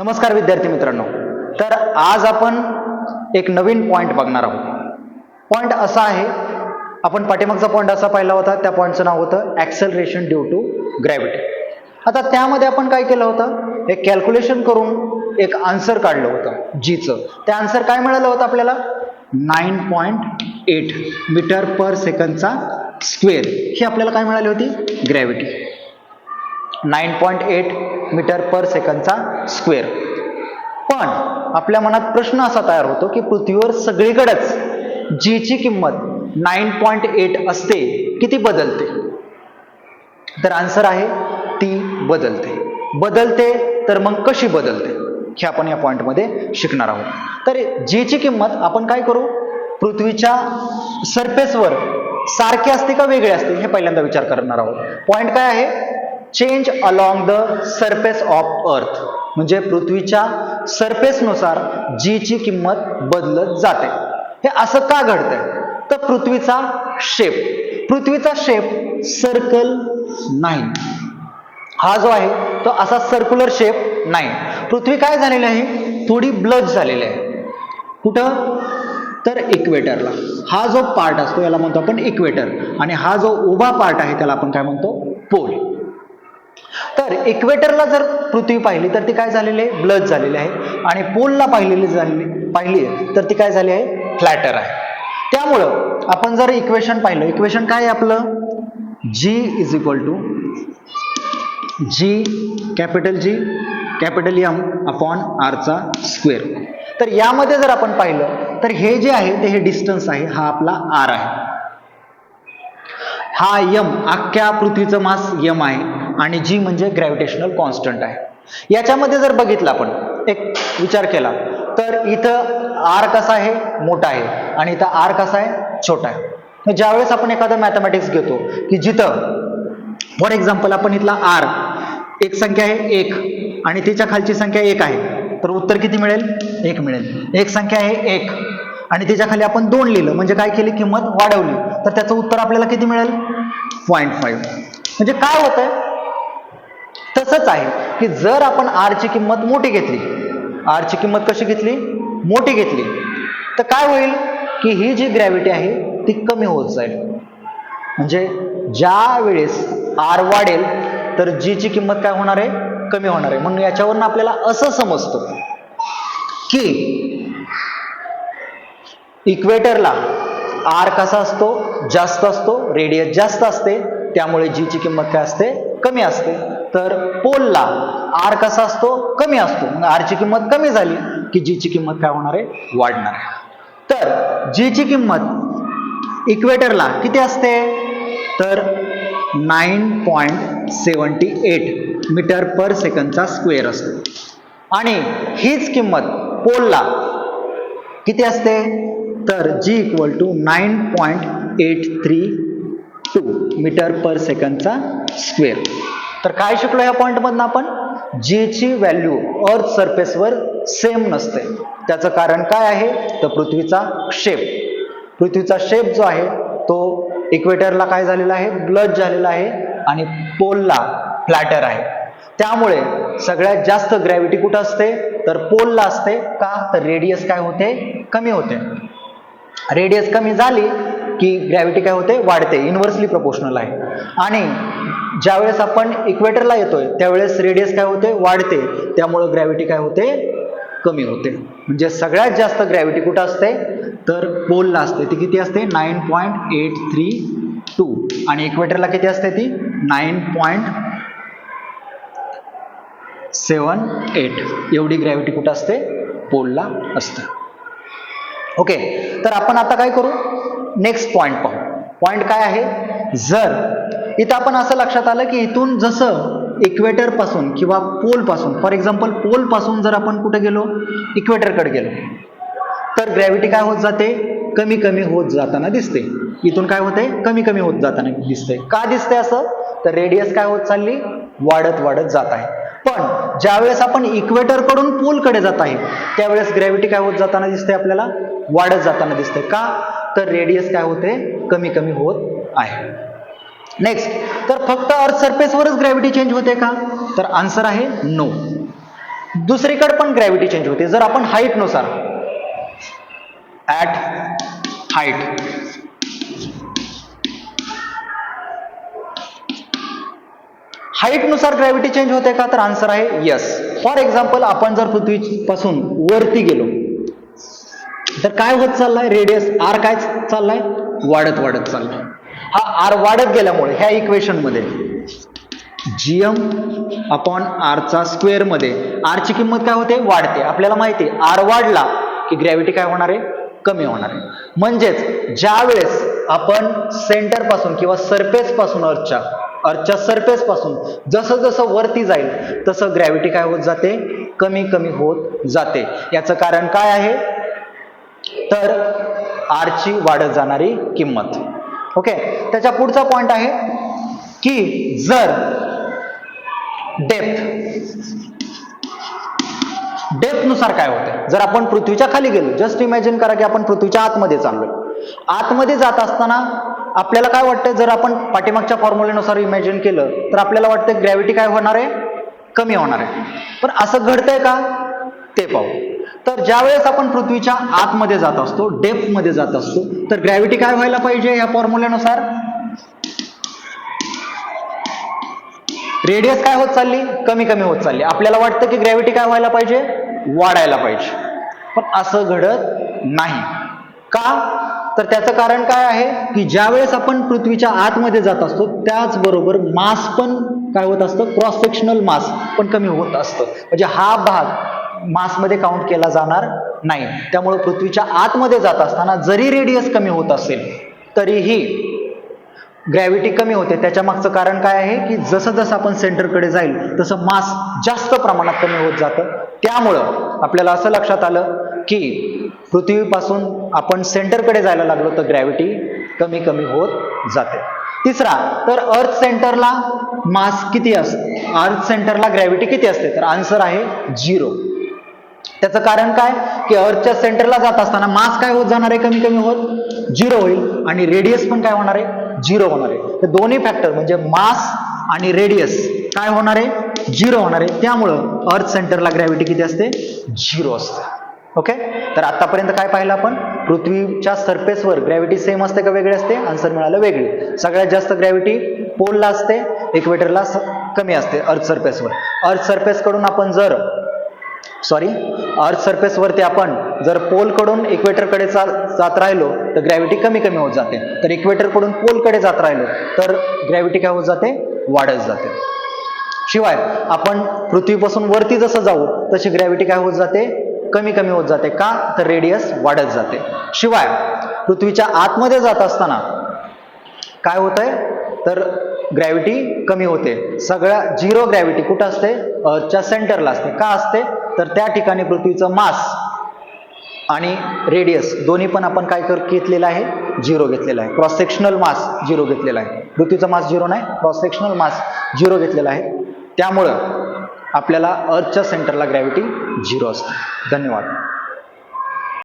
नमस्कार विद्यार्थी मित्रांनो. तर आज आपण एक नवीन पॉईंट बघणार आहोत. पॉईंट असा आहे आपण पाठीमागचा पॉईंट असा पाहिला होता त्या पॉईंटचं नाव होतं ॲक्सेलरेशन ड्यू टू ग्रॅव्हिटी आता त्यामध्ये आपण काय केलं होतं? एक कॅल्क्युलेशन करून एक आन्सर काढलं होतं जीचं ते आन्सर काय मिळालं होतं आपल्याला? Nine point eight metre per सेकंदचा square ही आपल्याला काय मिळाली होती? Gravity nine point eight metre per सेकंदचा square पण आपल्या मनात प्रश्न असा तयार होतो की पृथ्वीवर सगळीकडेच जीची किंमत नाईन पॉईंट एट असते किती बदलते? तर आन्सर आहे ती बदलते. बदलते तर मग कशी बदलते? हे आपण या पॉईंटमध्ये शिकणार आहोत. तर जीची किंमत आपण काय करू? पृथ्वीच्या सरफेसवर सारखी असते का वेगळी असते? हे पहिल्यांदा विचार करणार आहोत. पॉईंट काय आहे? Change along the surface of earth म्हणजे पृथ्वीच्या सरफेसनुसार जीची किंमत बदलत जाते. हे असं का घडतंय? तर पृथ्वीचा शेप पृथ्वीचा शेप सर्कल नाही हा जो आहे तो असा सर्क्युलर शेप नाही पृथ्वी काय झालेली आहे? थोडी ब्लज झालेली आहे. कुठं? तर इक्वेटरला हा जो पार्ट असतो याला म्हणतो आपण इक्वेटर आणि हा जो उभा पार्ट आहे त्याला आपण काय म्हणतो? पोल तर इक्वेटरला जर पृथ्वी पाहिली तर ती काय झालेली आहे? ब्लज झालेली आहे. आणि पोलला पाहिलेली झालेली पाहिली तर ती काय झाली आहे? फ्लॅटर आहे. त्यामुळं आपण जर इक्वेशन पाहिलं इक्वेशन काय आहे आपलं? G is equal to G capital G capital M upon आरचा square तर यामध्ये जर आपण पाहिलं तर हे जे आहे ते हे डिस्टन्स आहे हा आपला आर आहे. हा यम अख्ख्या पृथ्वीचं मास यम आहे. आणि जी म्हणजे ग्रॅव्हिटेशनल कॉन्स्टंट आहे. याच्यामध्ये जर बघितलं आपण एक विचार केला तर इथं आर कसा आहे? मोठा आहे. आणि इथं आर कसा आहे? छोटा आहे. ज्यावेळेस आपण एखादं मॅथमॅटिक्स घेतो की जिथं फॉर एक्झाम्पल आपण इथला आर एक संख्या आहे एक आणि तिच्या खालची संख्या एक आहे तर उत्तर किती मिळेल? एक मिळेल. एक संख्या आहे एक आणि त्याच्याखाली आपण दोन लिहिलं म्हणजे काय केली? किंमत वाढवली. तर त्याचं उत्तर आपल्याला किती मिळेल? पॉईंट फाईव्ह म्हणजे काय होतंय? तसंच आहे की जर आपण आरची किंमत मोठी घेतली आरची किंमत कशी घेतली? मोठी घेतली. तर काय होईल की ही जी ग्रॅव्हिटी आहे ती कमी होत जाईल. म्हणजे ज्या वेळेस आर वाढेल तर जी ची किंमत काय होणार आहे? कमी होणार आहे. म्हणून याच्यावरून आपल्याला असं समजतं की इक्वेटरला आर कसा असतो? जास्त असतो. रेडियस जास्त असते. त्यामुळे जी ची किंमत काय असते? कमी असते. तर पोलला आर कसा असतो? कमी असतो. मग आरची किंमत कमी झाली की जीची किंमत काय होणार आहे? वाढणार. आहे तर जीची किंमत इक्वेटरला किती असते? तर nine point seventy eight metre per सेकंदचा square असतो. आणि हीच किंमत पोलला किती असते? तर G equal to nine point eight three two metre per सेकंदचा square तर काय शिकलो या पॉईंटमधनं आपण? जीची व्हॅल्यू अर्थ सरफेसवर सेम नसते. त्याचं कारण काय आहे? तर पृथ्वीचा शेप पृथ्वीचा शेप जो आहे तो इक्वेटरला काय झालेला आहे? ब्लड झालेला आहे आणि पोलला फ्लॅटर आहे. त्यामुळे सगळ्यात जास्त ग्रॅव्हिटी कुठं असते? तर पोलला असते. का? तर रेडियस काय होते? कमी होते. रेडियस कमी झाली की ग्रॅव्हिटी काय होते? वाढते. इन्व्हर्सली प्रपोशनल आहे. आणि ज्यावेळेस आपण इक्वेटरला येतोय त्यावेळेस रेडियस काय होते? वाढते. त्यामुळं ग्रॅव्हिटी काय होते? कमी होते. म्हणजे सगळ्यात जास्त ग्रॅव्हिटी कुठं असते? तर पोलला असते. ती किती असते? Nine point eight three two आणि इक्वेटरला किती असते ती? नाईन पॉईंट सेवन एट एवढी ग्रॅव्हिटी कुठं असते? पोलला असते. ओके. तर आपण आता काय करू? नेक्स्ट पॉइंट पाहू. पॉइंट काय आहे? जर इथं आपण असं लक्षात आलं की इथून जसं इक्वेटरपासून किंवा पोलपासून फॉर एक्झाम्पल पोलपासून जर आपण कुठे गेलो? इक्वेटरकडे गेलो. तर ग्रॅव्हिटी काय होत जाते? कमी कमी होत जाताना दिसते. इथून काय होते कमी कमी होत जाताना दिसते का दिसते असं? तर रेडियस काय होत चालली? वाढत वाढत जात आहे. पण ज्यावेळेस आपण इक्वेटरकडून पोलकडे जात आहे त्यावेळेस ग्रॅव्हिटी काय होत जाताना दिसते आपल्याला? वाढत जाताना दिसते का? तर रेडियस काय होते? कमी कमी होत आहे. नेक्स्ट तर फक्त अर्थ सरफेसवरच ग्रॅव्हिटी चेंज होते का? तर आन्सर आहे नो दुसरीकडे पण ग्रॅव्हिटी चेंज होते. जर आपण हाईटनुसार ॲट ऍट हाईट हाईटनुसार ग्रॅव्हिटी चेंज होते का? तर आन्सर आहे यस फॉर एक्झाम्पल आपण जर पृथ्वीपासून वरती गेलो तर काय होत चाललाय? रेडियस आर काय चाललाय? वाढत वाढत चाललाय. हा आर वाढत गेल्यामुळे ह्या इक्वेशनमध्ये जीएम अपॉन आरचा स्क्वेअरमध्ये आरची किंमत काय होते? वाढते. आपल्याला माहिती आहे आर वाढला की ग्रॅव्हिटी काय होणार आहे? कमी होणार आहे. म्हणजेच ज्या वेळेस आपण सेंटरपासून किंवा सरफेस पासून अर्थच्या अर्थच्या सरफेस पासून जसं जसं वरती जाईल तसं ग्रॅव्हिटी काय होत जाते? कमी कमी होत जाते. याचं कारण काय आहे? तर आरची वाढत जाणारी किंमत. ओके त्याच्या पुढचा पॉइंट आहे की जर डेप्थ डेप्थनुसार काय होतं जर आपण पृथ्वीच्या खाली गेलो जस्ट इमॅजिन करा की आपण पृथ्वीच्या आतमध्ये चाललोय. आतमध्ये जात असताना आपल्याला काय वाटतं जर आपण पाठीमागच्या फॉर्म्युलेनुसार इमॅजिन केलं तर आपल्याला वाटतं ग्रॅव्हिटी काय होणार आहे? कमी होणार आहे. पण असं घडतंय का? ते पाहू. तर ज्यावेळेस आपण पृथ्वीच्या आतमध्ये जात असतो डेप्थमध्ये जात असतो तर ग्रॅव्हिटी काय व्हायला पाहिजे या फॉर्म्युल्यानुसार रेडियस काय होत चालली? कमी कमी होत चालली. आपल्याला वाटतं की ग्रॅव्हिटी काय व्हायला पाहिजे? वाढायला पाहिजे. पण असं घडत नाही. का? तर त्याचं कारण काय आहे? की ज्यावेळेस आपण पृथ्वीच्या आतमध्ये जात असतो त्याचबरोबर मास पण काय होत असतं? क्रॉस सेक्शनल मास पण कमी होत असतं. म्हणजे हा भाग मासमध्ये काउंट केला जाणार नाही. त्यामुळे पृथ्वीच्या आतमध्ये जात असताना जरी रेडियस कमी होत असेल तरीही ग्रॅव्हिटी कमी होते. त्याच्या मागचं कारण काय आहे की जसं जसं आपण सेंटरकडे जाईल तसं मास जास्त प्रमाणात कमी होत जातं. त्यामुळं आपल्याला असं लक्षात आलं की पृथ्वीपासून आपण सेंटरकडे जायला लागलो तर ग्रॅव्हिटी कमी कमी होत जाते. तिसरा तर अर्थ सेंटरला मास किती असते अर्थ सेंटरला ग्रॅव्हिटी किती असते? तर आन्सर आहे झिरो त्याचं कारण काय? की अर्थच्या सेंटरला जात असताना मास काय होत जाणार आहे? कमी कमी होत झिरो होईल आणि रेडियस पण काय होणार आहे? झिरो होणार आहे. तर दोन्ही फॅक्टर म्हणजे मास आणि रेडियस काय होणार आहे? झिरो होणार आहे. त्यामुळं अर्थ सेंटरला ग्रॅव्हिटी किती असते? झिरो असते. ओके तर आतापर्यंत काय पाहिलं आपण? पृथ्वीच्या सरफेसवर ग्रॅव्हिटी सेम असते का वेगळी असते? आन्सर मिळालं वेगळी. सगळ्यात जास्त ग्रॅव्हिटी पोलला असते इक्वेटरला कमी असते अर्थ सरफेसवर अर्थ सरफेसकडून आपण जर सॉरी अर्थ सरफेसवरती आपण जर पोलकडून इक्वेटरकडे चा- जात राहिलो तर ग्रॅव्हिटी कमी कमी होत जाते. तर इक्वेटरकडून पोलकडे जात राहिलो तर ग्रॅव्हिटी काय होत जाते? वाढत जाते. शिवाय आपण पृथ्वीपासून वरती जसं जाऊ तशी ग्रॅव्हिटी काय होत जाते? कमी कमी होत जाते. का? तर रेडियस वाढत जाते. शिवाय पृथ्वीच्या आतमध्ये जात असताना काय होतंय? तर ग्रॅव्हिटी कमी होते. सगळ्या झिरो ग्रॅव्हिटी कुठं असते? अर्थच्या सेंटरला असते. का असते? तर त्या ठिकाणी पृथ्वीचं मास आणि रेडियस दोन्ही पण आपण काय कर घेतलेलं आहे? झिरो घेतलेला आहे. क्रॉस सेक्शनल मास झिरो घेतलेला आहे. पृथ्वीचा मास झिरो नाही क्रॉस सेक्शनल मास झिरो घेतलेला आहे. त्यामुळं आपल्याला अर्थच्या सेंटरला ग्रॅव्हिटी झिरो असते. धन्यवाद.